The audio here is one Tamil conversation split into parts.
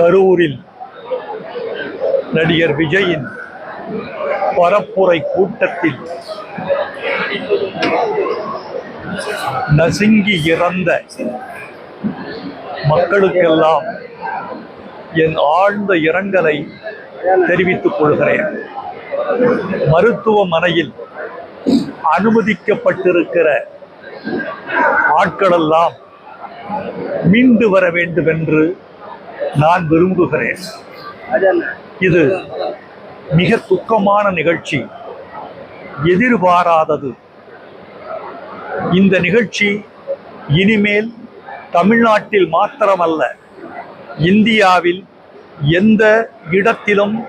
கரூரில் நடிகர் விஜயின் பரப்புரை கூட்டத்தில் நசுங்கி இறந்த மக்களுக்கெல்லாம் என் ஆழ்ந்த இரங்கலை தெரிவித்துக் கொள்கிறேன். மருத்துவமனையில் அனுமதிக்கப்பட்டிருக்கிற ஆட்களெல்லாம் மீண்டு வர வேண்டும் என்று நான் விரும்புகிறேன். இது மிக துக்கமான நிகழ்ச்சி. எதிர்பாராதது. இந்த நிகழ்ச்சி இனிமேல் தமிழ்நாட்டில் மாத்திரமல்ல இந்தியாவில் எந்த இடத்திலும்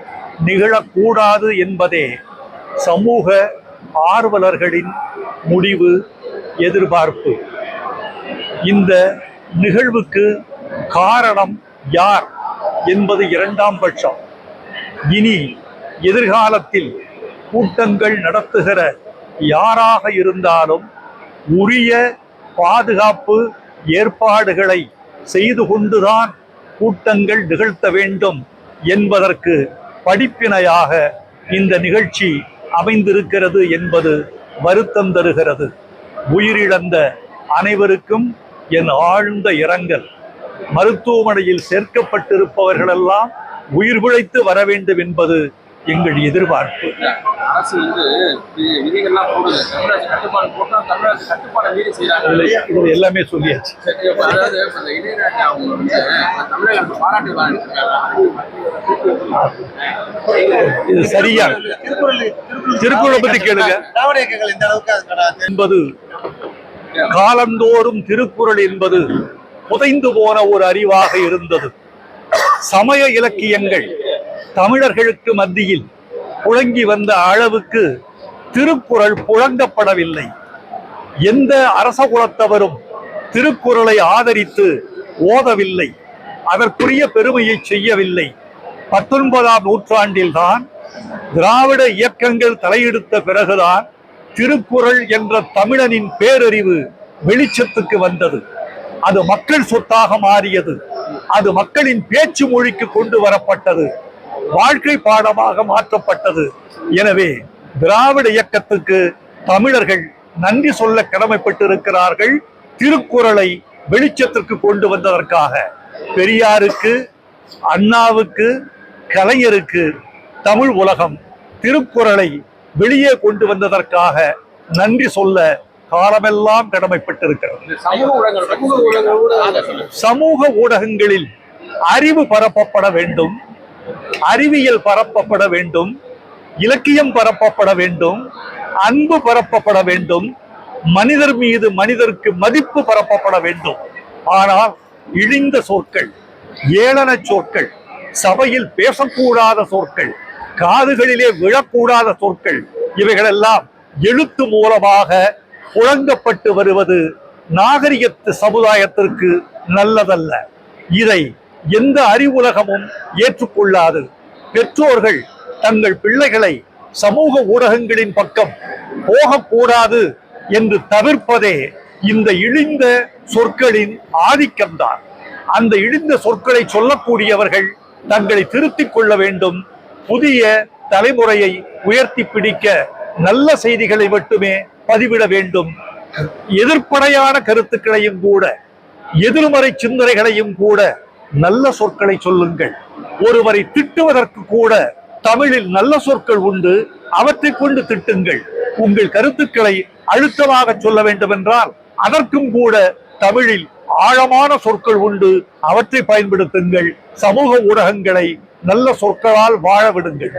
நிகழக்கூடாது என்பதே சமூக ஆர்வலர்களின் முடிவு எதிர்பார்ப்பு. இந்த நிகழ்வுக்கு காரணம் யார் என்பது இரண்டாம் பட்சம். இனி எதிர்காலத்தில் கூட்டங்கள் நடத்துகிற யாராக இருந்தாலும் உரிய பாதுகாப்பு ஏற்பாடுகளை செய்து கொண்டுதான் கூட்டங்கள் நிகழ்த்த வேண்டும் என்பதற்கு படிப்பினையாக இந்த நிகழ்ச்சி அமைந்திருக்கிறது என்பது வருத்தம் தருகிறது. உயிரிழந்த அனைவருக்கும் என் ஆழ்ந்த இரங்கல். மருத்துவமனையில் சேர்க்கப்பட்டிருப்பவர்களெல்லாம் உயிர் பிழைத்து வர வேண்டும் என்பது எங்கள் எதிர்பார்ப்பு. எல்லாமே சொல்லியாச்சு. இது சரியா? திருக்குறளை பத்தி கேளுங்க. என்பது காலந்தோறும் திருக்குறள் என்பது புதைந்து போன ஒரு அறிவாக இருந்தது. சமய இலக்கியங்கள் தமிழர்களுக்கு மத்தியில் புழங்கி வந்த அளவுக்கு திருக்குறள் புழங்கப்படவில்லை. எந்த அரச குலத்தவரும் திருக்குறளை ஆதரித்து ஓதவில்லை. அதற்குரிய பெருமையை செய்யவில்லை. பத்தொன்பதாம் நூற்றாண்டில் தான் திராவிட இயக்கங்கள் தலையெடுத்த பிறகுதான் திருக்குறள் என்ற தமிழனின் பேரறிவு வெளிச்சத்துக்கு வந்தது. அது மக்கள் சொத்தாக மாறியது. அது மக்களின் பேச்சு மொழிக்கு கொண்டு வரப்பட்டது. வாழ்க்கை பாடமாக மாற்றப்பட்டது. எனவே திராவிட இயக்கத்துக்கு தமிழர்கள் நன்றி சொல்ல கடமைப்பட்டிருக்கிறார்கள். திருக்குறளை வெளிச்சத்திற்கு கொண்டு வந்ததற்காக. பெரியாருக்கு அண்ணாவுக்கு கலைஞருக்கு தமிழ் உலகம் திருக்குறளை வெளியே கொண்டு வந்ததற்காக நன்றி சொல்ல காலமெல்லாம் கடமைப்பட்டிருக்கிறது. சமூக ஊடகங்களில் அறிவு பரப்பப்பட வேண்டும் அறிவியல் பரப்பப்பட வேண்டும் இலக்கியம் பரப்பப்பட வேண்டும் அன்பு பரப்பப்பட வேண்டும் மனிதர் மீது மனிதருக்கு மதிப்பு பரப்பப்பட வேண்டும். ஆனால் இழிந்த சொற்கள் ஏளன சொற்கள் சபையில் பேசக்கூடாத சொற்கள் காதுகளிலே விழக்கூடாத சொற்கள் இவைகளெல்லாம் எழுத்து மூலமாக புழங்கப்பட்டு வருவது நாகரிகத்து சமுதாயத்திற்கு நல்லதல்ல. இதை எந்த அறிவுலகமும் ஏற்றுக்கொள்ளாது. பெற்றோர்கள் தங்கள் பிள்ளைகளை சமூக ஊடகங்களின் பக்கம் போகக்கூடாது என்று தவிர்ப்பதே இந்த இழிந்த சொற்களின் ஆதிக்கம்தான். அந்த இழிந்த சொற்களை சொல்லக்கூடியவர்கள் தங்களை திருத்திக் கொள்ள வேண்டும். புதிய தலைமுறையை உயர்த்தி பிடிக்க நல்ல செய்திகளை மட்டுமே பதிவிட வேண்டும். எதிர்ப்படையான கருத்துக்களையும் கூட எதிர்மறை சிந்தனைகளையும் கூட நல்ல சொற்களை சொல்லுங்கள். ஒருவரை திட்டுவதற்கு கூட தமிழில் நல்ல சொற்கள் உண்டு. அவற்றை கொண்டு திட்டுங்கள். உங்கள் கருத்துக்களை அழுத்தமாக சொல்ல வேண்டும் என்றால் அதற்கும் கூட தமிழில் ஆழமான சொற்கள் உண்டு. அவற்றை பயன்படுத்துங்கள். சமூக ஊடகங்களை நல்ல சொற்களால் வாழ விடுங்கள்